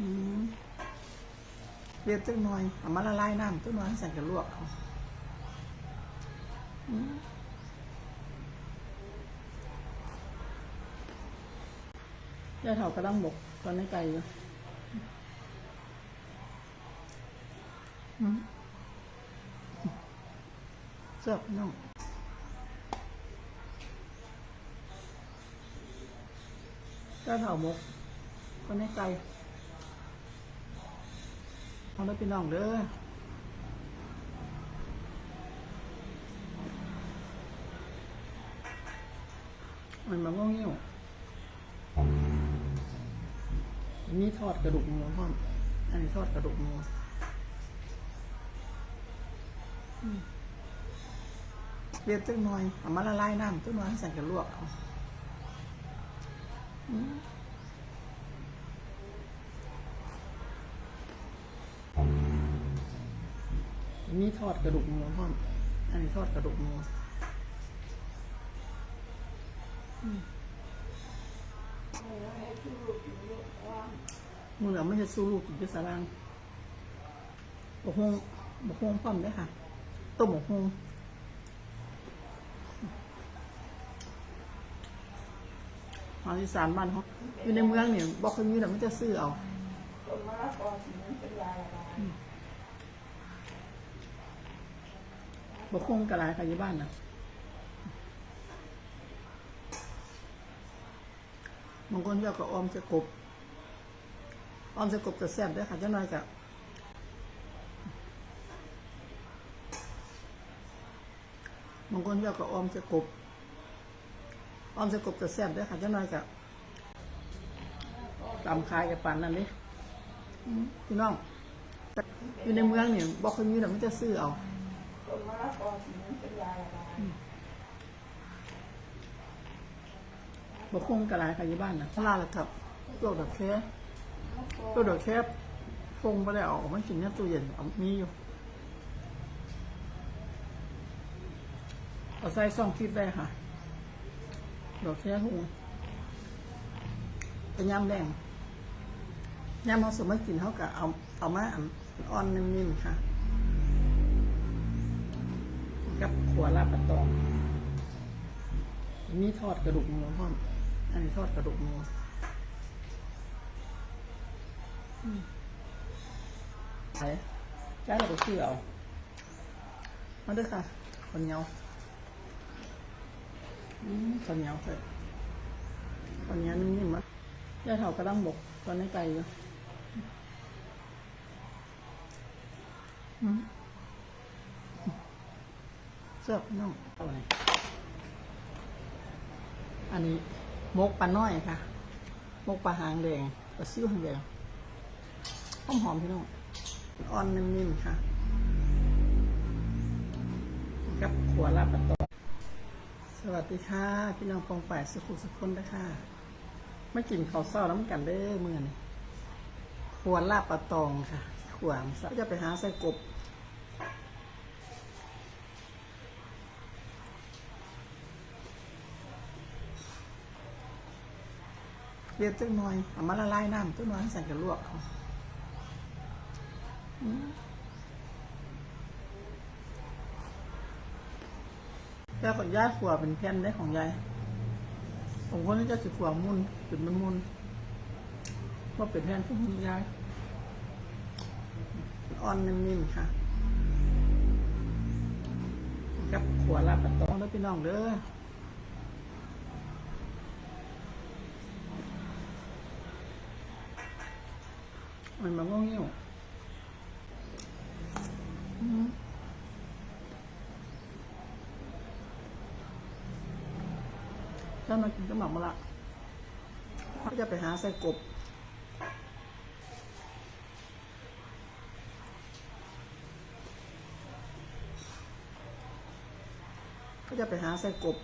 อืมเรียบจักหน่อยเอามาละลายน้ำจักหน่อยใส่กระลวกเอาอืมยาเถากระดังบกตอนนี้ไก่อยู่เสื้อพี่น้องยาเถาหมกตอนนี้ไก่ เอาได้พี่น้องเด้อมันมันงงงิ้ยวอันนี้ทอดกระดูกหมูพ่อมอันนี้ทอดกระดูกหมูเรียบจักหน่อยเอามาละลายน้ำจักหน่อยใส่กระลวกเอา อันนี้ทอดกระดูกหมูพ่อมอันนี้ทอดกระดูกหมูมือเราไม่จะสู้ลูกกินพิสารางบกฮงบกฮงพร้อมเด้วยค่ะ ต้มบกฮงอาอีสานบ้านเขาอยู่ในเมืองเนี่ยบอกเขามีแต่ไม่จะซื้อเอา บกคงกระไรค่ะอยู่บ้านนะบางคนเรียกกับออมจะกบออมจะกบจะแซ่บด้วยค่ะเจ้าน้อยกับบางคนเรียกกับออมจะกบออมจะกบจะแซ่บด้วยค่ะเจ้าน้อยกับตำคายกับปันนั่นนี่พี่น้อง อยู่ในเมืองเนี่ยบอกคนมีแต่ไม่จะซื้อเอา บกคงกระไรค่ะอยู่บ้านนะลาละครับตัวดอกแค่ตัวดอกแค่ฟงไปแล้ออกมากินเนี่ยตู้เย็นเอามีอยู่เอาใส่ซองฟิตได้ค่ะดอกแค่หูเป็นยำแดงยำเอาสมมติกินเขากะเอาเอามาอันอ่อนนิ่มๆค่ะ กับขัวลาบปะตองอันนี้ทอดกระดูกหมูพ่อมอันนี้ทอดกระดูกหมูใช่ใช่เราไปซื้อเอามาด้วยค่ะข้าวเหนียวอืมข้าวเหนียวเสร็จข้าวเหนียวนิ่มๆมั้ยย่าเถากระดังบกตอนนี้ไก่อยู่อืม เสื้อพี่น้องอันนี้มกปลาน้อยค่ะ มกปลาหางแดงปลาซิ่วหางแดงหอมหอมพี่น้องอ่อนนิ่มๆค่ะ กับขัวลาบปลาตองสวัสดีค่ะ พี่น้องปองป่ายสุขุสุขคนนะคะไม่กินข้าวเศร้าน้ำกันเด้อมื่อนี่ขัวลาบปลาตองค่ะขวางจะไปหาใส่กบ เรียบจักหน่อยเอามาละลายน้ำจักหน่อยใส่กระลวกเอาอืมยายของยายขัวเป็นแผ่นได้ของยายผมคนนี้จะสิขัวมุนเป็นมันมุนว่าเป็นแผ่นของยายอ่อนนิ่มๆค่ะกับขัวลาบปะตองแล้วพี่น้องเด้อ มันมันงงงิ้วอืมเจ้ามากินก็หมักมาละเขาจะไปหาใส่กบก็จะไปหาใส่กบ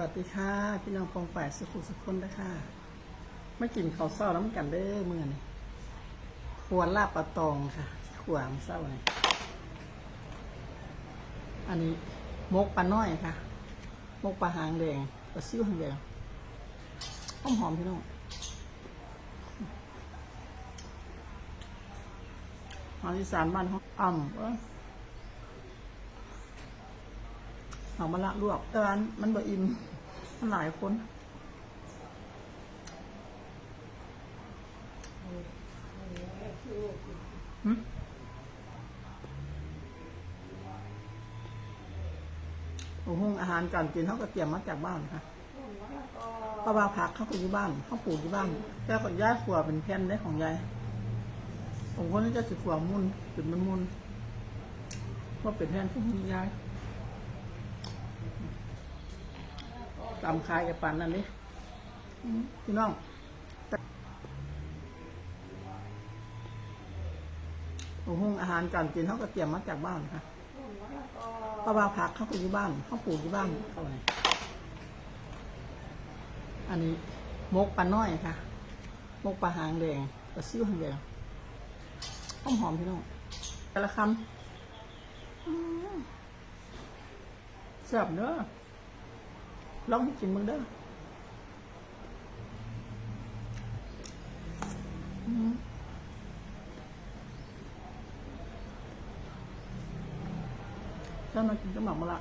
วัสดีค่ะ พี่น้องปองป่ายสุขุสุขคนนะคะไม่กินข้าวเศร้าน้ำกันเด้อมื่อนี่ขวลาบปลาตองค่ะขวามเศร้านี่อันนี้มกปลาน้อยค่ะ มกปลาหางแดงปลาซิ่วหางแดงหอมหอมพี่น้องอาหารอีสานบ้านเขาอ่ำเอ้ย เอามาละลวกแต่อันมันบ่อิ่มมันหลายคนหึโอ้โหอาหารการกินเขาก็เตรียมมาจากบ้านค่ะเพราะว่าผักเขาก็อยู่บ้านเขาปลูกอยู่บ้าน แต่ก็ย้ายขัวเป็นแผ่นได้ของยายผมคนนี้จะสิขัวมุนจุดมันมุนว่าเป็นแผ่นที่มียาย ตำคายกับปันนั่นนี่พี่น้องโอ้โหอาหารการกินเขาก็เตรียมมาจากบ้านค่ะเพราะว่าผักเขาก็อยู่บ้านเขาปลูกอยู่บ้านเขาไงอันนี้มกปลาน้อยค่ะ มกปลาหางแดงปลาซิ่วหางแดงหอมหอมพี่น้องแต่ละคำอืมแซ่บเด้อ ลองให้กินมึงเด้ออืมถ้ามากินก็หมักมาละ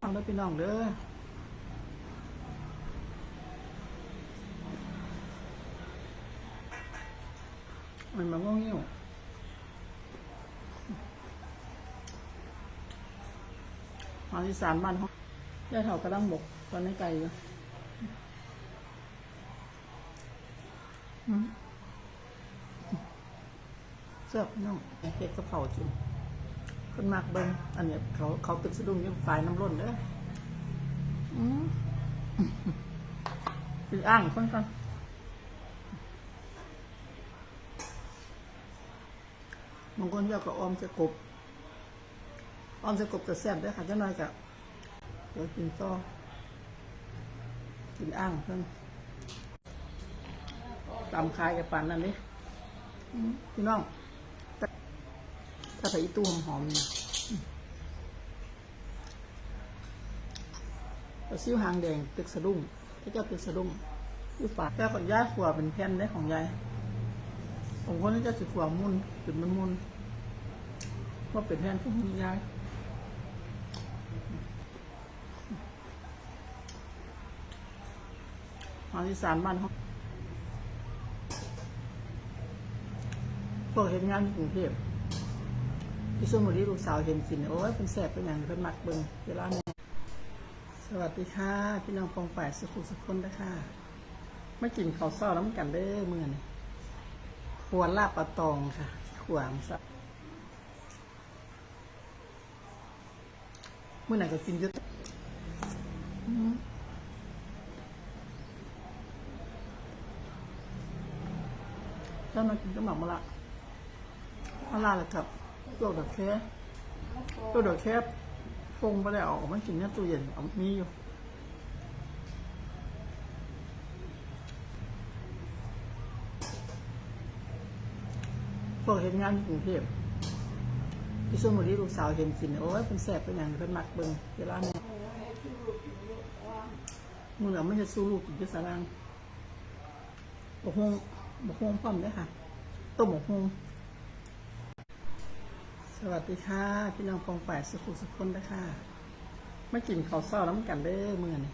ฟังได้วพี่น้องเด้อมันมันง่วงเงี้ยวอาหารอีสานบ้านเขา ได้เท่ากระดังบกตอนนี้ไกลอยู่เสื้อน้องเห็ดกระเพราจุ่มคนมากเบิ้งอันเนี้ยเขาเขาตึกสะดุ้งอยังฝ่ายน้ำล้นเด้ออืมคืออ่างคนกันบางคนเรียกก็ออมจะกบออมจะกบจะแซ่บด้อค่ะเจ้าน้อยกะ เดี๋ยวกินต่อกินอ่างเพิ่นตำคายกับปานนั่นนี่พี่น้องถ้าใส่อีตู้หอมๆนี่ปลาซิ่วหางแดงตึกสะดุ้งพระเจ้าตึกสะดุ้งอยู่ปาแก้วกับย่าขัวเป็นแผ่นได้ของยายผมคนนี้จะสิขัวมุนจุดมันมุนว่าเป็นแผ่นที่มียายอา หารอีสานบ้านเขาพวกเห็นงานที่กรุงเทพพี่สมวันนี้ลูกสาวเห็นกิน โอ้ยเป็นแสบเป็นอย่างเพิ่นมักเบิงเวลานี้สวัสดีค่ะ พี่น้องปองแป่ายสุขุสุขคนนะคะไมากินข้าวเช้าน้ำกันเด้อมื้อนี้ขวลาบปลาตองค่ะ ขวางซะมื้อไหนก็กินเยอะ แล้วมากินก็หมักมะละมะละแหละครับตัวดอกแค่ตัวดอกแค่ฟงไปแล้วออกมากินในตู้เย็นเอามีอยู่พวกเห็นงานที่กรุงเทพพี่ส้มวันนี้ลูกสาวเห็นกินโอ้ยเป็นแสบเป็นอย่างเพิ่นมักเบิ่งเวลานี้มึงเหลือไม่จะสู้ลูกกินที่สารางบกฮง บกฮงพร้อมเด้อค่ะต้มบกฮงสวัสดีค่ะ พี่น้องปองป่ายสุขุสุขคนนะคะมากินข้าวเช้าน้ำกันเด้อมื้อนี้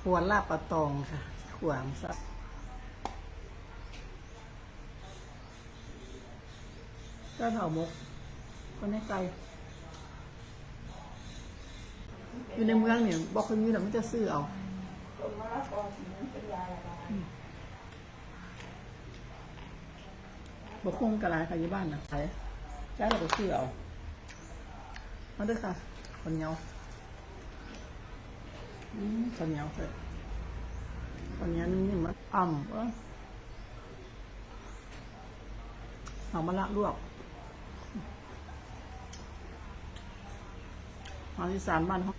ขวลาบปลาตองค่ะ ขวางซะเจ้าเถามกคนในไกลอยู่ในเมืองเนี่ยบอกคนนี้แต่ไม่จะซื้อเอา บกคงกระไรค่ะอยู่บ้านนะขายใช้เราก็ซื้อเอามาด้วยค่ะคนเหนียวอืมคนเหนียวเลยคนเหนียวนิ่มๆมันอ่ำเออเอามาละลวกอาหารอีสานบ้านเขา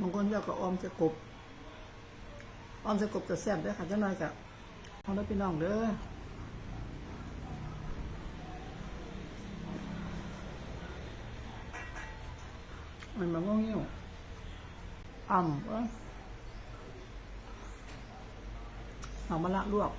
บางคนเรียกก็ออมจะกบ อ้อมจะกบจะแซ่บได้ค่ะเจ้านายกับเอาได้พี่น้องเด้อมันมาง่วงหิวอ่ำเอ้ยเอามาละลวก